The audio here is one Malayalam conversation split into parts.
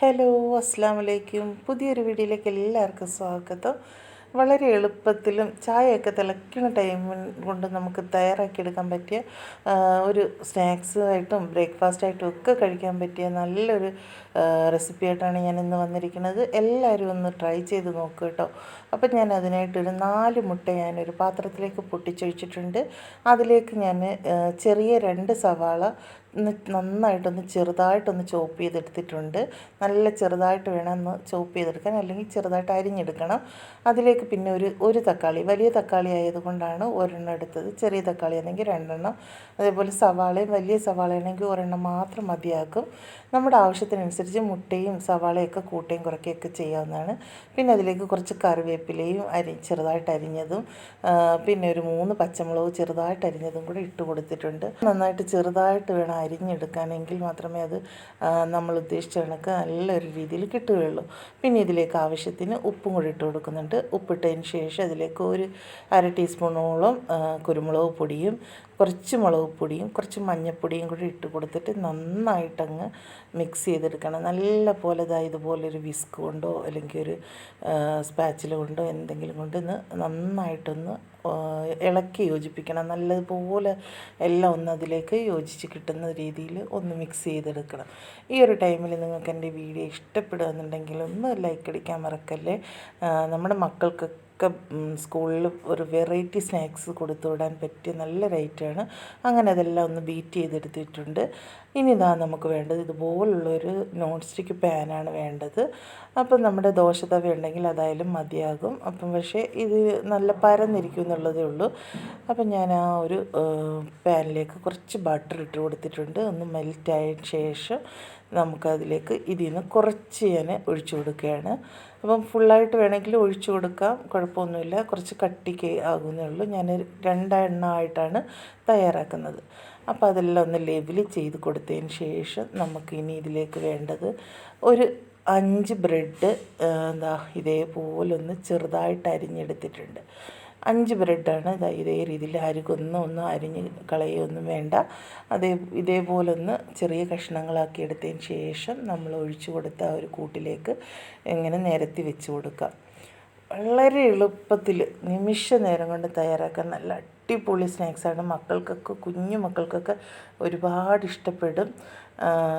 ഹലോ അസ്സാം വലൈക്കും പുതിയൊരു വീഡിയോയിലേക്ക് എല്ലാവർക്കും സ്വാഗതം. വളരെ എളുപ്പത്തിലും ചായയൊക്കെ തിളയ്ക്കുന്ന ടൈം കൊണ്ട് നമുക്ക് തയ്യാറാക്കിയെടുക്കാൻ പറ്റിയ ഒരു സ്നാക്സായിട്ടും ബ്രേക്ക്ഫാസ്റ്റായിട്ടും ഒക്കെ കഴിക്കാൻ പറ്റിയ നല്ലൊരു റെസിപ്പി ആയിട്ടാണ് ഞാൻ ഇന്ന് വന്നിരിക്കുന്നത്. എല്ലാവരും ഒന്ന് ട്രൈ ചെയ്ത് നോക്കുക കേട്ടോ. അപ്പം ഞാൻ അതിനായിട്ടൊരു നാല് മുട്ട ഞാനൊരു പാത്രത്തിലേക്ക് പൊട്ടിച്ചൊഴിച്ചിട്ടുണ്ട്. അതിലേക്ക് ഞാൻ ചെറിയ രണ്ട് സവാള ഒന്ന് നന്നായിട്ടൊന്ന് ചെറുതായിട്ടൊന്ന് ചോപ്പ് ചെയ്തെടുത്തിട്ടുണ്ട്. നല്ല ചെറുതായിട്ട് വേണം ഒന്ന് ചോപ്പ് ചെയ്തെടുക്കാൻ അല്ലെങ്കിൽ ചെറുതായിട്ട് അരിഞ്ഞെടുക്കണം. അതിലേക്ക് പിന്നെ ഒരു ഒരു തക്കാളി വലിയ തക്കാളി ആയതുകൊണ്ടാണ് ഒരെണ്ണം എടുത്തത്. ചെറിയ തക്കാളി ആണെങ്കിൽ രണ്ടെണ്ണം. അതേപോലെ സവാളയും വലിയ സവാളയാണെങ്കിൽ ഒരെണ്ണം മാത്രം മതിയാക്കും. നമ്മുടെ ആവശ്യത്തിനനുസരിച്ച് മുട്ടയും സവാളയൊക്കെ കൂട്ടുകയും കുറയ്ക്കുകയൊക്കെ ചെയ്യാവുന്നതാണ്. പിന്നെ അതിലേക്ക് കുറച്ച് കറിവേപ്പിലയും അരി ചെറുതായിട്ട് അരിഞ്ഞതും പിന്നെ ഒരു മൂന്ന് പച്ചമുളക് ചെറുതായിട്ട് അരിഞ്ഞതും കൂടെ ഇട്ട് കൊടുത്തിട്ടുണ്ട്. നന്നായിട്ട് ചെറുതായിട്ട് വേണം അരിഞ്ഞെടുക്കാനെങ്കിൽ മാത്രമേ അത് നമ്മൾ ഉദ്ദേശിച്ച കണക്ക് നല്ലൊരു രീതിയിൽ കിട്ടുകയുള്ളൂ. പിന്നെ ഇതിലേക്ക് ആവശ്യത്തിന് ഉപ്പും കൂടി ഇട്ട് കൊടുക്കുന്നുണ്ട്. ഉപ്പിട്ടതിന് ശേഷം അതിലേക്ക് ഒരു അര ടീസ്പൂണോളം കുരുമുളക് പൊടിയും കുറച്ച് മുളക് പൊടിയും കുറച്ച് മഞ്ഞൾപ്പൊടിയും കൂടി ഇട്ട് കൊടുത്തിട്ട് നന്നായിട്ടങ്ങ് മിക്സ് ചെയ്തെടുക്കണം. നല്ല പോലെ ഇതാ ഇതുപോലൊരു വിസ്ക് കൊണ്ടോ അല്ലെങ്കിൽ ഒരു സ്പാച്ചിൽ കൊണ്ടോ എന്തെങ്കിലും കൊണ്ട് ഇന്ന് നന്നായിട്ടൊന്ന് ഇളക്കി യോജിപ്പിക്കണം. നല്ലതുപോലെ എല്ലാം ഒന്ന് അതിലേക്ക് യോജിച്ച് കിട്ടുന്ന രീതിയിൽ ഒന്ന് മിക്സ് ചെയ്തെടുക്കണം. ഈ ഒരു ടൈമിൽ നിങ്ങൾക്ക് എന്റെ വീഡിയോ ഇഷ്ടപ്പെടുകയെന്നുണ്ടെങ്കിൽ ഒന്ന് ലൈക്ക് അടിക്കാൻ മറക്കല്ലേ? നമ്മുടെ മക്കൾക്കൊക്കെ ഒക്കെ സ്കൂളിൽ ഒരു വെറൈറ്റി സ്നാക്സ് കൊടുത്തു വിടാൻ പറ്റിയ നല്ല റേറ്റാണ്. അങ്ങനെ അതെല്ലാം ഒന്ന് ബീറ്റ് ചെയ്തെടുത്തിട്ടുണ്ട്. ഇനി ഇതാ നമുക്ക് വേണ്ടത് ഇതുപോലുള്ളൊരു നോൺ സ്റ്റിക്ക് പാനാണ് വേണ്ടത്. അപ്പം നമ്മുടെ ദോശതവ ഉണ്ടെങ്കിൽ അതായാലും മതിയാകും. അപ്പം പക്ഷേ ഇത് നല്ല പരന്നിരിക്കും എന്നുള്ളതേ ഉള്ളൂ. അപ്പം ഞാൻ ആ ഒരു പാനിലേക്ക് കുറച്ച് ബട്ടർ ഇട്ട് കൊടുത്തിട്ടുണ്ട്. ഒന്ന് മെൽറ്റായ ശേഷം നമുക്കതിലേക്ക് ഇതിൽ നിന്ന് കുറച്ച് ഞാൻ ഒഴിച്ചു കൊടുക്കുകയാണ്. അപ്പം ഫുള്ളായിട്ട് വേണമെങ്കിൽ ഒഴിച്ചു കൊടുക്കാം. കുഴപ്പമൊന്നുമില്ല. കുറച്ച് കട്ടിക്ക് ആകുന്നേ ഉള്ളൂ. ഞാൻ രണ്ടെണ്ണമായിട്ടാണ് തയ്യാറാക്കുന്നത്. അപ്പോൾ അതെല്ലാം ഒന്ന് ലെവൽ ചെയ്ത് കൊടുത്തതിന് ശേഷം നമുക്ക് ഇനി ഇതിലേക്ക് വേണ്ടത് ഒരു അഞ്ച് ബ്രെഡ് എന്താ ഇതേപോലെ ഒന്ന് ചെറുതായിട്ട് അരിഞ്ഞെടുത്തിട്ടുണ്ട്. അഞ്ച് ബ്രെഡാണ് ഇതാ രീതിയിൽ അരികൊന്നും ഒന്നും അരിഞ്ഞ് കളയൊന്നും വേണ്ട. അതേ ഇതേപോലെ ഒന്ന് ചെറിയ കഷ്ണങ്ങളാക്കി എടുത്തതിന് ശേഷം നമ്മൾ ഒഴിച്ചു കൊടുത്ത ആ ഒരു കൂട്ടിലേക്ക് ഇങ്ങനെ നിരത്തി വെച്ച് കൊടുക്കാം. വളരെ എളുപ്പത്തിൽ നിമിഷ നേരം കൊണ്ട് തയ്യാറാക്കാൻ നല്ല അടിപൊളി സ്നാക്സാണ്. മക്കൾക്കൊക്കെ കുഞ്ഞു മക്കൾക്കൊക്കെ ഒരുപാട് ഇഷ്ടപ്പെടും.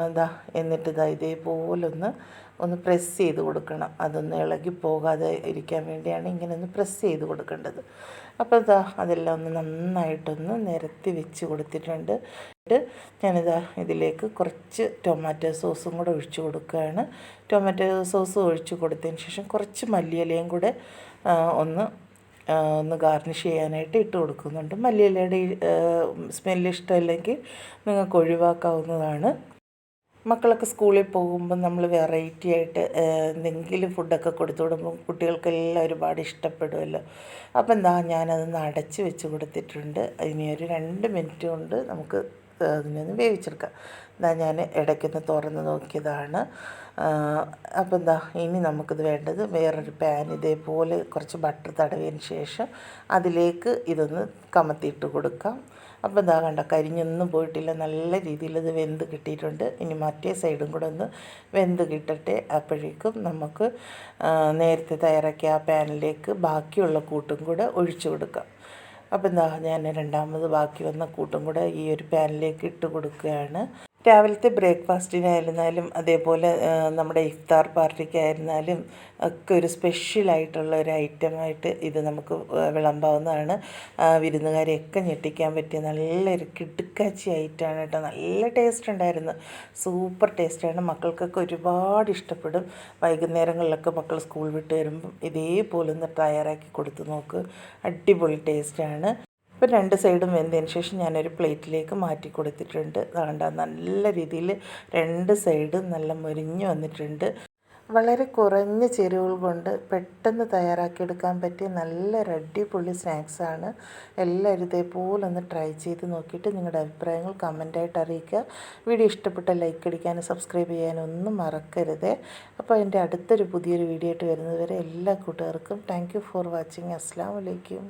ഇതാ എന്നിട്ട് ഇതാ ഇതേപോലെ ഒന്ന് പ്രസ് ചെയ്ത് കൊടുക്കണം. അതൊന്ന് ഇളകി പോകാതെ ഇരിക്കാൻ വേണ്ടിയാണ് ഇങ്ങനെ ഒന്ന് പ്രസ് ചെയ്ത് കൊടുക്കേണ്ടത്. അപ്പോൾ ഇതാ അതെല്ലാം ഒന്ന് നന്നായിട്ടൊന്ന് നിരത്തി വെച്ച് കൊടുത്തിട്ടുണ്ട്. ഞാനിതാ ഇതിലേക്ക് കുറച്ച് ടൊമാറ്റോ സോസും കൂടെ ഒഴിച്ച് കൊടുക്കുകയാണ്. ടൊമാറ്റോ സോസ് ഒഴിച്ച് കൊടുത്തതിന് ശേഷം കുറച്ച് മല്ലിയിലയും കൂടെ ഒന്ന് ഒന്ന് ഗാർണിഷ് ചെയ്യാനായിട്ട് ഇട്ട് കൊടുക്കുന്നുണ്ട്. മല്ലിയിലയുടെ സ്മെല്ല് ഇഷ്ടമല്ലെങ്കിൽ നിങ്ങൾക്ക് ഒഴിവാക്കാവുന്നതാണ്. മക്കളൊക്കെ സ്കൂളിൽ പോകുമ്പോൾ നമ്മൾ വെറൈറ്റി ആയിട്ട് എന്തെങ്കിലും ഫുഡൊക്കെ കൊടുത്തു വിടുമ്പോൾ കുട്ടികൾക്കെല്ലാം ഒരുപാട് ഇഷ്ടപ്പെടുമല്ലോ. അപ്പം എന്താ ഞാനതൊന്ന് അടച്ച് വെച്ച് കൊടുത്തിട്ടുണ്ട്. ഇനി ഒരു രണ്ട് മിനിറ്റ് കൊണ്ട് നമുക്ക് അതിനൊന്ന് വേവിച്ചെടുക്കുക. എന്താ ഞാൻ ഇടയ്ക്കൊന്ന് തുറന്ന് നോക്കിയതാണ്. അപ്പോൾ എന്താ ഇനി നമുക്കിത് വേണ്ടത് വേറൊരു പാൻ ഇതേപോലെ കുറച്ച് ബട്ടർ തടവിയതിന് ശേഷം അതിലേക്ക് ഇതൊന്ന് കമത്തിയിട്ട് കൊടുക്കാം. അപ്പോൾ ഇതാ കണ്ട കരിഞ്ഞൊന്നും പോയിട്ടില്ല. നല്ല രീതിയിൽ ഇത് വെന്ത് കിട്ടിയിട്ടുണ്ട്. ഇനി മറ്റേ സൈഡും കൂടെ ഒന്ന് വെന്ത് കിട്ടട്ടെ. അപ്പോഴേക്കും നമുക്ക് നേരത്തെ തയ്യാറാക്കിയ ആ പാനിലേക്ക് ബാക്കിയുള്ള കൂട്ടും കൂടെ ഒഴിച്ചു കൊടുക്കാം. അപ്പോൾ എന്താ ഞാൻ രണ്ടാമത് ബാക്കി വന്ന കൂട്ടും കൂടെ ഈ ഒരു പാനിലേക്ക് ഇട്ട് കൊടുക്കുകയാണ്. രാവിലത്തെ ബ്രേക്ക്ഫാസ്റ്റിനായിരുന്നാലും അതേപോലെ നമ്മുടെ ഇഫ്താർ പാർട്ടിക്കായിരുന്നാലും ഒക്കെ ഒരു സ്പെഷ്യലായിട്ടുള്ള ഒരു ഐറ്റമായിട്ട് ഇത് നമുക്ക് വിളമ്പാവുന്നതാണ്. വിരുന്നുകാരെയൊക്കെ ഞെട്ടിക്കാൻ പറ്റിയ നല്ലൊരു കിടുക്കാച്ചി ഐറ്റമാണ് കേട്ടോ. നല്ല ടേസ്റ്റ് ഉണ്ടായിരുന്നു. സൂപ്പർ ടേസ്റ്റാണ്. മക്കൾക്കൊക്കെ ഒരുപാട് ഇഷ്ടപ്പെടും. വൈകുന്നേരങ്ങളിലൊക്കെ മക്കൾ സ്കൂൾ വിട്ട് വരുമ്പം ഇതേപോലെ ഒന്ന് തയ്യാറാക്കി കൊടുത്ത് നോക്ക്. അടിപൊളി ടേസ്റ്റാണ്. ഇപ്പം രണ്ട് സൈഡും വെന്തതിന് ശേഷം ഞാനൊരു പ്ലേറ്റിലേക്ക് മാറ്റി കൊടുത്തിട്ടുണ്ട്. അതുകൊണ്ട് നല്ല രീതിയിൽ രണ്ട് സൈഡും നല്ല മുരിഞ്ഞ് വന്നിട്ടുണ്ട്. വളരെ കുറഞ്ഞ ചേരുവകൾ കൊണ്ട് പെട്ടെന്ന് തയ്യാറാക്കിയെടുക്കാൻ പറ്റിയ നല്ല നല്ലൊരു അടിപൊളി സ്നാക്സാണ് എല്ലാവരും ഇതേപോലെ ഒന്ന് ട്രൈ ചെയ്ത് നോക്കിയിട്ട് നിങ്ങളുടെ അഭിപ്രായങ്ങൾ കമന്റായിട്ട് അറിയിക്കുക. വീഡിയോ ഇഷ്ടപ്പെട്ട ലൈക്ക് അടിക്കാനും സബ്സ്ക്രൈബ് ചെയ്യാനും ഒന്നും മറക്കരുത്. അപ്പോൾ എന്റെ അടുത്തൊരു പുതിയൊരു വീഡിയോ ആയിട്ട് വരുന്നതുവരെ എല്ലാ കൂട്ടുകാർക്കും താങ്ക് ഫോർ വാച്ചിങ് അസ്സാം വലൈക്കും